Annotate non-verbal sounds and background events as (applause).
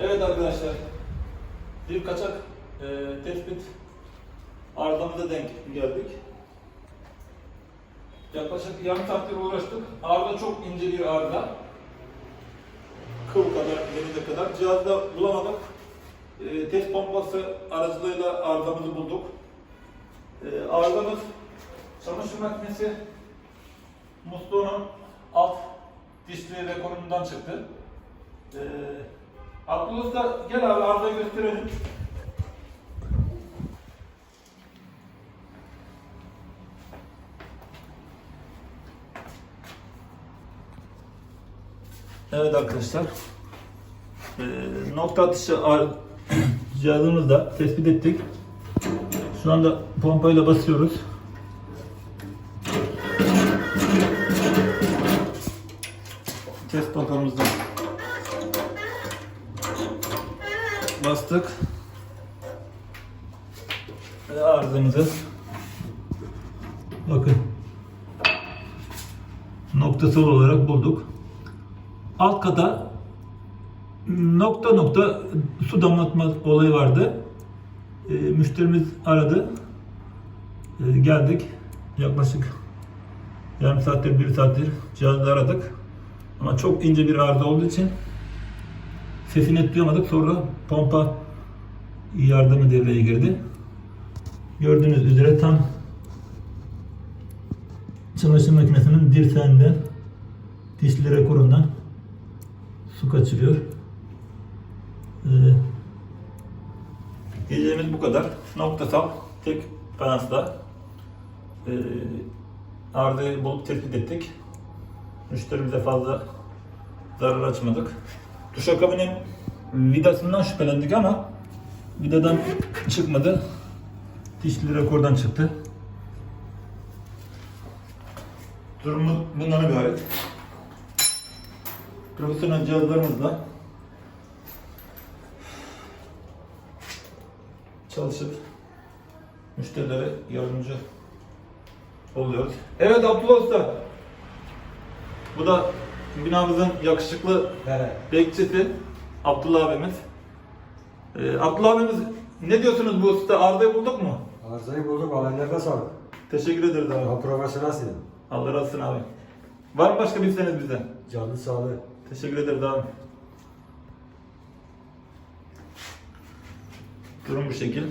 Evet arkadaşlar, bir kaçak e, tespit arızamıza denk geldik. Yaklaşık yarım saattir uğraştık. Arıza çok ince bir arıza. Kıl kadar, denize kadar. Cihazda bulamadık. E, test pompası aracılığıyla arızamızı bulduk. E, arızamız çamaşır makinesi musluğunun alt dişli rekorundan çıktı. Ee, Abdullah da gel abi arızayı gösterelim. Evet arkadaşlar. Ee, nokta atışı (clears throat) cihazımızda tespit ettik. Şu anda pompayla basıyoruz. Test pompamızdan bastık. Ve arızamızı bakın noktasal olarak bulduk. Alt kata nokta nokta su damlatma olayı vardı. Ee, müşterimiz aradı. Ee, geldik. Yaklaşık yarım saattir, bir saattir cihazda aradık. Ama çok ince bir arıza olduğu için sesini net duyamadık. Sonra pompa yardımı devreye girdi. Gördüğünüz üzere tam çamaşır makinesinin dirseğinden dişli rekorundan su kaçırıyor. Ee, diyeceğimiz bu kadar. Noktasal tek balansla ee, arızayı bulup tespit ettik. Müşterimize fazla zarar açmadık. Duşakabinin vidasından şüphelendik ama vidadan çıkmadı. Dişli rekordan çıktı. Durumu bundan ibaret. Profesyonel cihazlarımızla çalışıp müşterilere yardımcı oluyoruz. Evet Abdullah Usta. Bu da binamızın yakışıklı Evet. bekçisi Abdullah abimiz. Ee, Abdullah abimiz ne diyorsunuz bu usta? Arızayı bulduk mu? Arızayı bulduk. Alanlarda sağlık. Teşekkür ederiz abi. Daha profesyonelsin. Allah razı olsun abi. Var mı başka bir isteğiniz bizden? Canlı sağlığı. Teşekkür ederiz abi. Durum bu şekil.